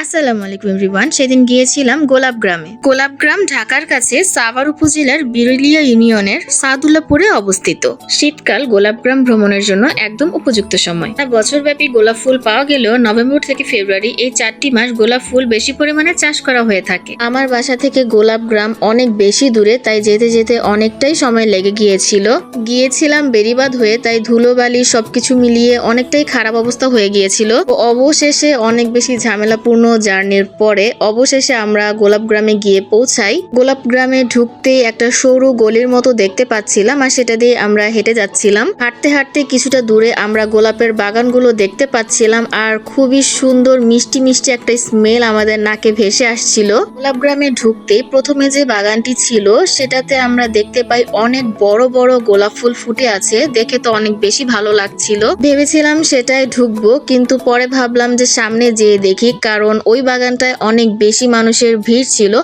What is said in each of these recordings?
আসসালামু আলাইকুম এভরিওয়ান, সেদিন গিয়েছিলাম গোলাপগ্রামে গোলাপগ্রাম ঢাকার কাছে সাভার উপজেলার বিরলিয়া ইউনিয়নের সাদুল্লাপুরে অবস্থিত। শীতকাল গোলাপগ্রাম ভ্রমণের জন্য একদম উপযুক্ত সময়। বছরব্যাপী গোলাপ ফুল পাওয়া গেলেও নভেম্বর থেকে ফেব্রুয়ারি এই চারটি মাস গোলাপ ফুল বেশি পরিমাণে চাষ করা হয়ে থাকে। আমার বাসা থেকে গোলাপগ্রাম অনেক বেশি দূরে, তাই যেতে যেতে অনেকটাই সময় লেগে গিয়েছিল। গিয়েছিলাম বেরিবাদ হয়ে, তাই ধুলোবালি সবকিছু মিলিয়ে অনেকটাই খারাপ অবস্থা হয়ে গিয়েছিল। অবশেষে অনেক বেশি ঝামেলাপূর্ণ জার্নির পরে অবশেষে আমরা গোলাপ গ্রামে গিয়ে পৌঁছাই। গোলাপ গ্রামে ঢুকতেই একটা সরু গলির মতো দেখতে পাচ্ছিলাম আর সেটা দিয়ে আমরা হেঁটে যাচ্ছিলাম। হাঁটতে হাঁটতে কিছুটা দূরে আমরা গোলাপের বাগানগুলো দেখতে পাচ্ছিলাম আর খুবই সুন্দর মিষ্টি মিষ্টি একটা স্মেল আমাদের নাকে ভেসে আসছিল। গোলাপগ্রামে ঢুকতেই প্রথমে যে বাগানটি ছিল সেটাতে আমরা দেখতে পাই অনেক বড় বড় গোলাপ ফুল ফুটে আছে। দেখে তো অনেক বেশি ভালো লাগছিল। ভেবেছিলাম সেটাই ঢুকবো কিন্তু পরে ভাবলাম যে সামনে যেয়ে দেখি কারণ ওই বাগানটায় অনেক বেশি মানুষের ভিড় ছিল।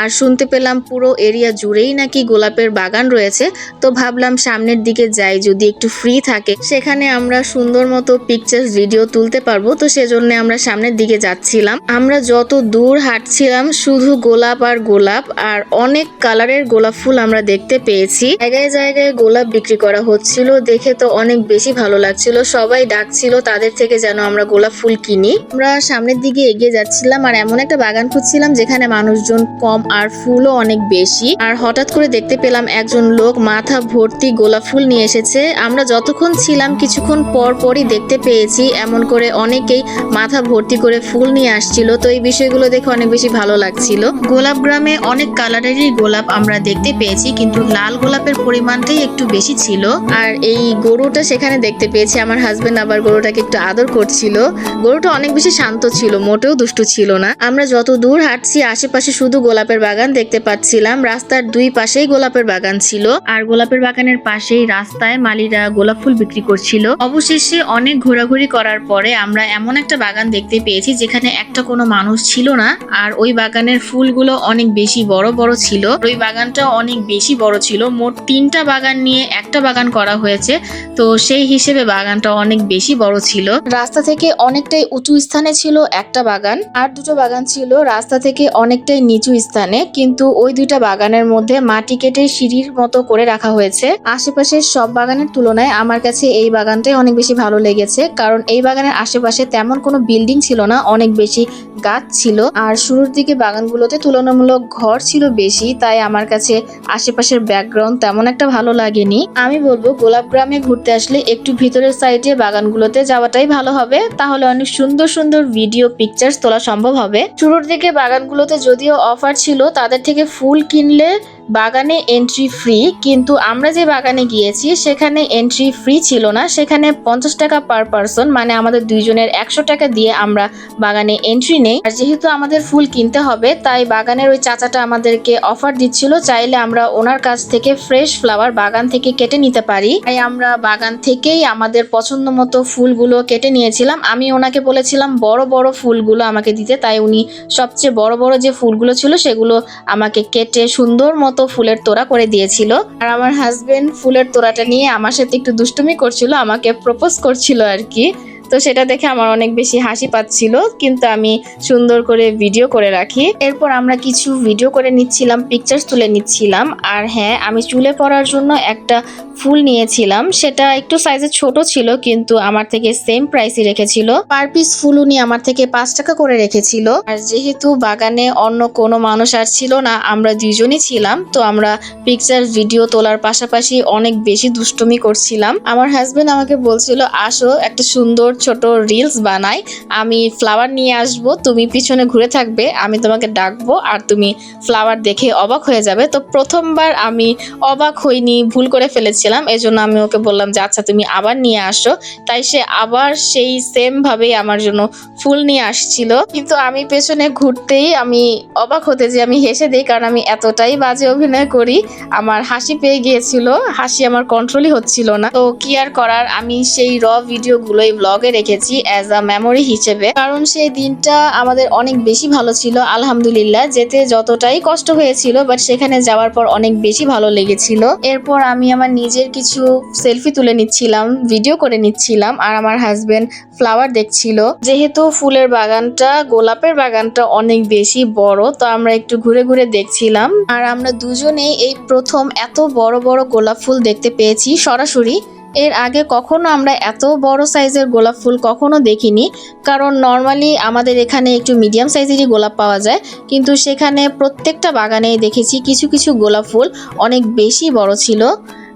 আর শুনতে পেলাম পুরো এরিয়া জুড়েই নাকি গোলাপের বাগান রয়েছে। তো ভাবলাম সামনের দিকে যাই, যদি একটু ফ্রি থাকে। সেখানে আমরা সুন্দর মতো পিকচার ভিডিও তুলতে পারব। তো সেজন্য আমরা সামনের দিকে যাচ্ছিলাম। আমরা যত দূর হাঁটছিলাম, শুধু গোলাপ আর গোলাপ আর অনেক কালারের গোলাপ ফুল আমরা দেখতে পেয়েছি। জায়গায় জায়গায় গোলাপ বিক্রি করা হচ্ছিল। দেখে তো অনেক বেশি ভালো লাগছিল। সবাই ডাকছিল তাদের থেকে যেন আমরা গোলাপ ফুল কিনি। আমরা সামনের দিকে এগিয়ে যাচ্ছিলাম আর এমন একটা বাগান খুঁজছিলাম যেখানে মানুষজন কম আর ফুলও অনেক বেশি। আর হঠাৎ করে দেখতে পেলাম একজন লোক মাথা ভর্তি গোলাপ ফুল নিয়ে এসেছে। আমরা যতক্ষণ ছিলাম কিছুক্ষণ পর পরই দেখতে পেয়েছি এমন করে অনেকেই মাথা ভর্তি করে ফুল নিয়ে আসছিল। তো এই বিষয়গুলো দেখে অনেক বেশি ভালো লাগছিল। গোলাপ গ্রামে অনেক কালারেরই গোলাপ আমরা দেখতে পেয়েছি, কিন্তু লাল গোলাপের পরিমাণটাই একটু বেশি ছিল। আর এই গরুটা সেখানে দেখতে পেয়েছি। আমার হাজবেন্ড আবার গরুটাকে একটু আদর করছিল। গরুটা অনেক বেশি শান্ত ছিল, মোটেও দুষ্টু ছিল না। আমরা যত দূর হাঁটছি, আশেপাশে শুধু গোলাপের বাগান দেখতে পাচ্ছিলাম। রাস্তার দুই পাশেই গোলাপের বাগান ছিল। আর গোলাপের বাগানের পাশেই রাস্তায় মালিরা গোলাপ ফুল বিক্রি করছিল। অবশেষে অনেক ঘোরাঘুরি করার পরে আমরা এমন একটা বাগান দেখতে পেয়েছি, যেখানে একটা কোনো মানুষ ছিল না। আর ওই বাগানের ফুলগুলো অনেক বেশি বড় বড় ছিল। ওই বাগানটা অনেক বেশি বড় ছিল। মোট তিনটা বাগান নিয়ে একটা বাগান করা হয়েছে। তো সেই হিসেবে বাগানটা অনেক বেশি বড় ছিল। রাস্তা থেকে অনেকটাই উঁচু স্থানে ছিল একটা বাগান। আর দুটো বাগান ছিল, রাস্তা থেকে অনেকটাই নিচু স্থানে, কিন্তু ওই দুইটা বাগানের মধ্যে মাটি কেটে সিঁড়ির মতো করে রাখা হয়েছে। আশেপাশের সব বাগানের তুলনায় আমার কাছে এই বাগানটাই অনেক বেশি ভালো লেগেছে, কারণ এই বাগানের আশেপাশে তেমন কোনো বিল্ডিং ছিল না, অনেক বেশি গাছ ছিল আর শুরুর দিকে বাগানগুলোতে তুলনামূলক ঘর ছিল বেশি, তাই আমার কাছে আশেপাশের ব্যাকগ্রাউন্ড তেমন একটা ভালো লাগেনি। আমি বলব, গোলাপ গ্রামে ঘুরতে আসলে একটু ভিতরের সাইডে বাগানগুলোতে যাওয়াটাই ভালো হবে। তাহলে অনেক সুন্দর সুন্দর ভিডিও পিকচার্স তোলা সম্ভব হবে। শুরুর দিকে বাগানগুলোতে যদিও অফার ছিল, তাদের থেকে ফুল কিনলে বাগানে এন্ট্রি ফ্রি কিন্তু আমরা যে বাগানে গিয়েছি, সেখানে এন্ট্রি ফ্রি ছিল না। সেখানে পঞ্চাশ টাকা পার পারসন মানে আমাদের দুইজনের একশো টাকা দিয়ে আমরা বাগানে এন্ট্রি নেই। আর যেহেতু আমাদের ফুল কিনতে হবে, তাই বাগানের ওই চাচাটা আমাদেরকে অফার দিচ্ছিল, চাইলে আমরা ওনার কাছ থেকে ফ্রেশ ফ্লাওয়ার বাগান থেকে কেটে নিতে পারি। তাই আমরা বাগান থেকেই আমাদের পছন্দ মতো ফুলগুলো কেটে নিয়েছিলাম। আমি ওনাকে বলেছিলাম, বড় বড় ফুলগুলো আমাকে দিতে। তাই উনি সবচেয়ে বড় বড় যে ফুলগুলো ছিল, সেগুলো আমাকে কেটে সুন্দর মতো ফুলের তোড়া করে দিয়েছিল। আর আমার হাজবেন্ড ফুলের তোড়াটা নিয়ে আমার সাথে একটু দুষ্টুমি করছিল, আমাকে প্রপোজ করছিল আর কি। তো সেটা দেখে আমার অনেক বেশি হাসি পাচ্ছিল, কিন্তু আমি সুন্দর করে ভিডিও করে রাখি। এরপর আমরা কিছু ভিডিও করে নিচ্ছিলাম পিকচার্স তুলে নিচ্ছিলাম। আর হ্যাঁ আমি চুলে পড়ার জন্য একটা ফুল নিয়েছিলাম। সেটা একটু সাইজে ছোট ছিল, কিন্তু আমার থেকে সেম প্রাইসই রেখেছিল। পার পিস ফুল উনি আমার থেকে পাঁচ টাকা করে রেখেছিল। আর যেহেতু বাগানে অন্য কোনো মানুষ আর ছিল না, আমরা দুজনই ছিলাম, তো আমরা পিকচার ভিডিও তোলার পাশাপাশি অনেক বেশি দুষ্টুমি করছিলাম। আমার হাজবেন্ড আমাকে বলছিল, আসো, একটা সুন্দর ছোট রিলস বানাই। আমি ফ্লাওয়ার নিয়ে আসব, তুমি পিছনে ঘুরে থাকবে, আমি তোমাকে ডাকবো, আর তুমি ফ্লাওয়ার দেখে অবাক হয়ে যাবে। তো প্রথমবার আমি অবাক হইনি, ভুল করে ফেলেছিলাম এজন্য আমি ওকে বললাম যে আচ্ছা তুমি আবার নিয়ে আসো। তাই সে আবার সেই সেম ভাবেই আমার জন্য ফুল নিয়ে আসছিল। কিন্তু আমি পেছনে ঘুরতেই আমি অবাক হতে যে, আমি হেসে দিই, কারণ আমি এতটাই বাজে অভিনয় করি, আমার হাসি পেয়ে গিয়েছিল, হাসি আমার কন্ট্রোলই হচ্ছিল না। তো কি আর করার, আমি সেই র ভিডিওগুলোই ব্লগে রেখেছি অ্যাজ আ মেমোরি হিসেবে। কারণ সেই দিনটা আমাদের অনেক বেশি ভালো ছিল, আলহামদুলিল্লাহ। যেতে যতটাই কষ্ট হয়েছিল বাট সেখানে যাওয়ার পর অনেক বেশি ভালো লেগেছিল। এরপর আমি আমার নিজের নিজের কিছু সেলফি তুলে নিচ্ছিলাম ভিডিও করে নিচ্ছিলাম, আর আমার হাজবেন্ড ফ্লাওয়ার দেখছিল। যেহেতু ফুলের বাগানটা, গোলাপের বাগানটা অনেক বেশি বড়, তো আমরা একটু ঘুরে ঘুরে দেখছিলাম। আর আমরা দুজনেই এই প্রথম এত বড় বড় গোলাপ ফুল দেখতে পেয়েছি, সরাসরি। এর আগে কখনো আমরা এত বড় সাইজের গোলাপ ফুল কখনো দেখিনি, কারণ নর্মালি আমাদের এখানে একটু মিডিয়াম সাইজেরই গোলাপ পাওয়া যায়, কিন্তু সেখানে প্রত্যেকটা বাগানেই দেখেছি কিছু কিছু গোলাপ ফুল অনেক বেশি বড় ছিল।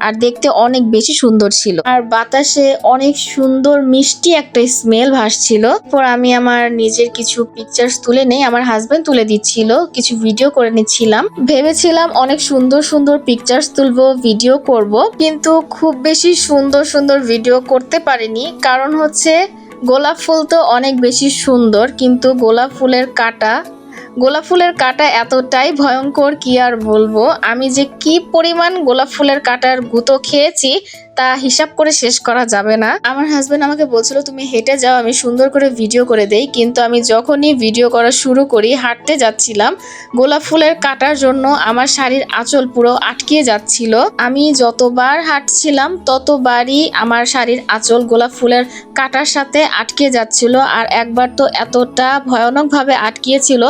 আর দেখতে অনেক বেশি সুন্দর ছিল। আর বাতাসে অনেক সুন্দর মিষ্টি একটা স্মেল ভাসছিল। পর আমি আমার নিজের কিছু পিকচার্স তুলে নেই, আমার হাজবেন্ড তুলে দিচ্ছিল, কিছু ভিডিও করে নিচ্ছিলাম। ভেবেছিলাম অনেক সুন্দর সুন্দর পিকচার্স তুলবো ভিডিও করব, কিন্তু খুব বেশি সুন্দর সুন্দর ভিডিও করতে পারিনি। কারণ হচ্ছে গোলাপ ফুল তো অনেক বেশি সুন্দর, কিন্তু গোলাপ ফুলের কাটা গোলাপ ফুলের কাটা এতটাই ভয়ঙ্কর কি আর বলব? আমি যে কি পরিমাণ গোলাপ ফুলের কাটার গুঁতো খেয়েছি, তা হিসাব করে শেষ করা যাবে না। আমার হাজবেন্ড আমাকে বলছিল, তুমি হেঁটে যাও, আমি সুন্দর করে ভিডিও করে দেই। কিন্তু আমি যখনই ভিডিও করা শুরু করি, হাঁটতে যাচ্ছিলাম, গোলাপ ফুলের কাটার জন্য আমার শাড়ির আঁচল পুরো আটকিয়ে যাচ্ছিল। আমি যতবার হাঁটছিলাম, ততবারই আমার শাড়ির আঁচল গোলাপ ফুলের কাটার সাথে আটকে যাচ্ছিল, আর একবার তো এতটা ভয়ানকভাবে আটকিয়েছিল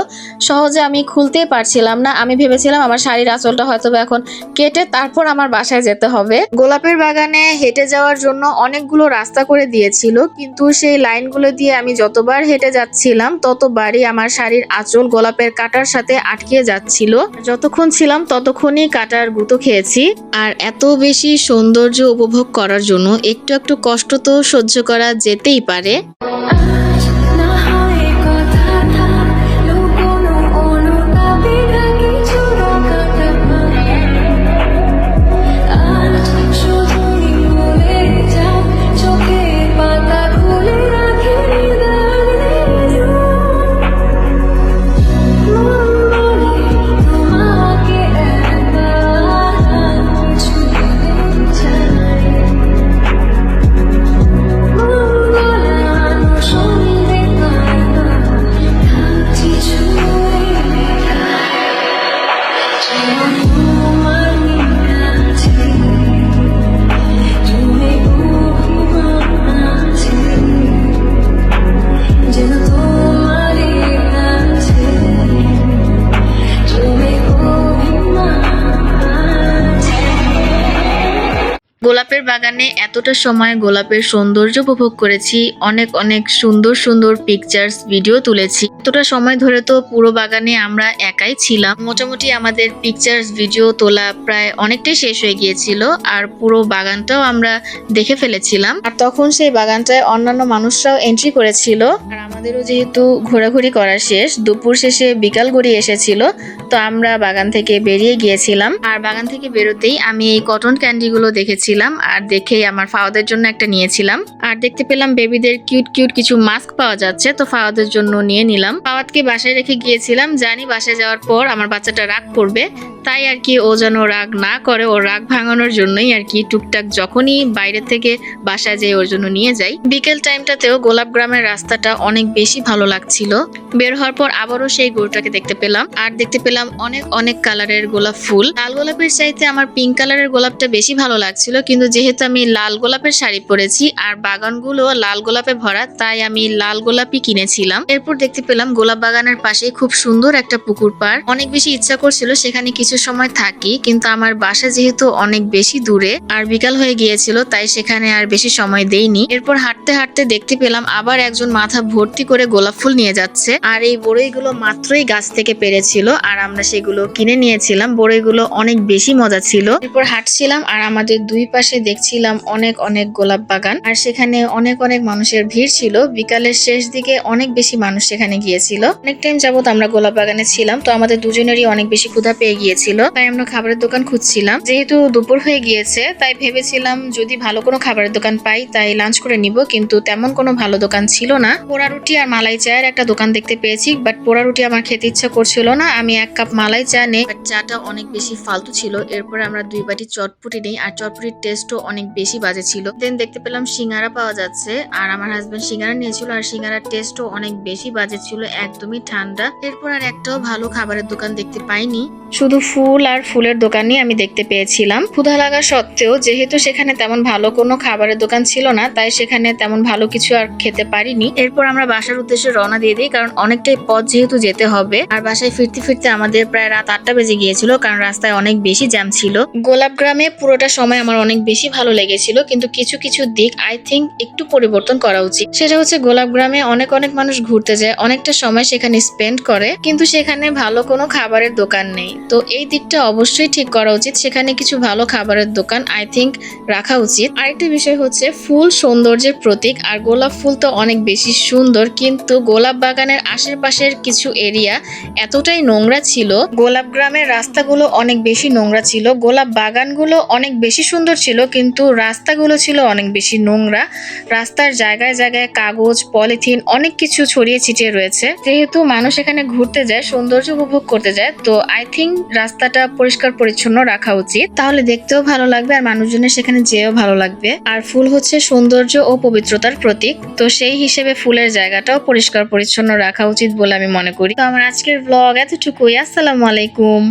সহজে আমি খুলতেই পারছিলাম না। আমি ভেবেছিলাম আমার শাড়ির আঁচলটা হয়তো এখন কেটে তারপর আমার বাসায় যেতে হবে। গোলাপের বাগানে হেঁটে যাওয়ার জন্য অনেকগুলো রাস্তা করে দিয়েছিল, কিন্তু সেই লাইনগুলো দিয়ে আমি যতবার হেঁটে যাচ্ছিলাম, ততবারই আমার শাড়ির আঁচল গোলাপের কাটার সাথে আটকিয়ে যাচ্ছিল। যতক্ষণ ছিলাম ততক্ষণই কাটার গুঁতো খেয়েছি, আর এত বেশি সৌন্দর্য উপভোগ করার জন্য একটু একটু কষ্ট তো সহ্য করা যেতেই পারে। গোলাপের বাগানে এতটা সময় গোলাপের সৌন্দর্য উপভোগ করেছি, অনেক অনেক সুন্দর সুন্দর পিকচার্স ভিডিও তুলেছি। এতটা সময় ধরে তো পুরো বাগানে আমরা একাই ছিলাম। মোটামুটি আমাদের পিকচার্স ভিডিও তোলা প্রায় অনেকটাই শেষ হয়ে গিয়েছিল আর পুরো বাগানটাও আমরা দেখে ফেলেছিলাম। আর তখন সেই বাগানটায় অন্যান্য মানুষরাও এন্ট্রি করেছিল। আর আমাদেরও যেহেতু ঘোরাঘুরি করা শেষ, দুপুর শেষে বিকাল গড়িয়ে এসেছিল তো আমরা বাগান থেকে বেরিয়ে গিয়েছিলাম। আর বাগান থেকে বেরোতেই আমি এই কটন ক্যান্ডিগুলো দেখেছিলাম আর দেখেই আমার ফাওয়াদের জন্য একটা নিয়েছিলাম। আর দেখতে পেলাম বেবিদের কিউট কিউট কিছু মাস্ক পাওয়া যাচ্ছে, তো ফাওয়াদের জন্য নিয়ে নিলাম। ফাওয়াদকে বাসায় রেখে গিয়েছিলাম, জানি বাসায় যাওয়ার পর আমার বাচ্চাটা রাগ করবে, তাই আর কি ও যেন রাগ না করে ও রাগ ভাঙানোর জন্যই আর কি টুকটাক যখনই বাইরে থেকে বাসায় যাই ওর জন্য নিয়ে যাই। বিকেল টাইমটাতেও গোলাপ গ্রামের রাস্তাটা অনেক বেশি ভালো লাগছিল। বের হওয়ার পর আবারও সেই গরুটাকে দেখতে পেলাম। আর দেখতে পেলাম অনেক অনেক কালারের গোলাপ ফুল। লাল গোলাপের চাইতে আমার পিঙ্ক কালারের গোলাপটা বেশি ভালো লাগছিল, কিন্তু যেহেতু আমি লাল গোলাপের শাড়ি পরেছি আর বাগানগুলো লাল গোলাপে ভরা, তাই আমি লাল গোলাপই কিনেছিলাম। এরপর দেখতে পেলাম গোলাপ বাগানের পাশে খুব সুন্দর একটা পুকুর পাড়। অনেক বেশি ইচ্ছা করছিল সেখানে কিছু সময় থাকি, কিন্তু আমার বাসা যেহেতু অনেক বেশি দূরে আর বিকাল হয়ে গিয়েছিল, তাই সেখানে আর বেশি সময় দেইনি। এরপর হাঁটতে হাঁটতে দেখতে পেলাম আবার একজন মাথা ভর্তি করে গোলাপ ফুল নিয়ে যাচ্ছে। আর এই বড়ইগুলো মাত্রই গাছ থেকে পেরেছিল, আর আমরা সেগুলো কিনে নিয়েছিলাম। বড়ইগুলো অনেক বেশি মজা ছিল। এরপর হাঁটছিলাম আর আমাদের দুই পাশে দেখছিলাম অনেক অনেক গোলাপ বাগান। আর সেখানে অনেক অনেক মানুষের ভিড় ছিল। বিকালের শেষ দিকে অনেক বেশি মানুষ সেখানে গিয়েছিল। অনেক টাইম যাবত আমরা গোলাপ বাগানে ছিলাম, তো আমাদের দুজনেরই অনেক বেশি ক্ষুধা পেয়ে গিয়েছিল। তাই আমরা খাবারের দোকান খুঁজছিলাম। যেহেতু দুপুর হয়ে গিয়েছে, তাই ভেবেছিলাম যদি ভালো কোনো খাবারের দোকান পাই, তাই লাঞ্চ করে নিব। কিন্তু তেমন কোনো ভালো দোকান ছিল না। পোড়া রুটি আর মালাই চায়ের একটা দোকান দেখতে পেয়েছি বাট পোড়া রুটি আমার খেতে ইচ্ছা করছিল না। আমি এক কাপ মালাই চা নেই বাট চাটা অনেক বেশি ফালতু ছিল। এরপর আমরা দুই বাটি চটপুটি নেই, আর চটপুটির টেস্ট টেস্টও অনেক বেশি বাজে ছিল। দেন দেখতে পেলাম সিঙ্গারা পাওয়া যাচ্ছে, আর আমার হাজবেন্ড সিঙ্গারা নিয়েছিল, আর সিঙ্গারার টেস্টও অনেক বেশি বাজে ছিল, একদমই ঠান্ডা। এরপর আর একটাও ভালো খাবারের দোকান দেখতে পাইনি। শুধু ফুল আর ফুলের দোকানই আমি দেখতে পেয়েছিলাম। ক্ষুধা লাগা সত্ত্বেও যেহেতু সেখানে তেমন ভালো কোনো খাবারের দোকান ছিল না, তাই সেখানে তেমন ভালো কিছু আর খেতে পারিনি। এরপর আমরা বাসার উদ্দেশ্যে রওনা দিয়ে দিই, কারণ অনেকটাই পথ যেহেতু যেতে হবে, আর বাসায় ফিরতে ফিরতে আমাদের প্রায় রাত আটটা বেজে গিয়েছিল, কারণ রাস্তায় অনেক বেশি জ্যাম ছিল। গোলাপ গ্রামে পুরোটা সময় আমার অনেক বেশি ভালো লেগেছিল, কিন্তু কিছু কিছু দিক আই থিঙ্ক একটু পরিবর্তন করা উচিত। সেটা হচ্ছে গোলাপ গ্রামে অনেক অনেক মানুষ ঘুরতে যায়, অনেকটা সময় সেখানে স্পেন্ড করে, কিন্তু সেখানে ভালো কোনো খাবারের দোকান নেই। তো এই দিকটা অবশ্যই ঠিক করা উচিত, সেখানে কিছু ভালো খাবারের দোকান আই থিঙ্ক রাখা উচিত। আরেকটা বিষয় হচ্ছে ফুল সৌন্দর্যের প্রতীক, আর গোলাপ ফুল তো অনেক বেশি সুন্দর, কিন্তু গোলাপ বাগানের আশেপাশের কিছু এরিয়া এতটাই নোংরা ছিল। গোলাপ গ্রামের রাস্তাগুলো অনেক বেশি নোংরা ছিল। গোলাপ বাগানগুলো অনেক বেশি সুন্দর ছিল, কিন্তু রাস্তাগুলো ছিল অনেক বেশি নোংরা। রাস্তার জায়গায় জায়গায় কাগজ, পলিথিন অনেক কিছু ছড়িয়ে ছিটিয়ে রয়েছে। যেহেতু মানুষ এখানে ঘুরতে যায়, সৌন্দর্য উপভোগ করতে যায়, তো আই থিঙ্ক রাস্তাটা পরিষ্কার পরিচ্ছন্ন রাখা উচিত। তাহলে দেখতেও ভালো লাগবে আর মানুষজনের সেখানে যেও ভালো লাগবে। আর ফুল হচ্ছে সৌন্দর্য ও পবিত্রতার প্রতীক, তো সেই হিসেবে ফুলের জায়গাটাও পরিষ্কার পরিচ্ছন্ন রাখা উচিত বলে আমি মনে করি। তো আমার আজকের ব্লগ এতটুকুই। আসসালামু আলাইকুম।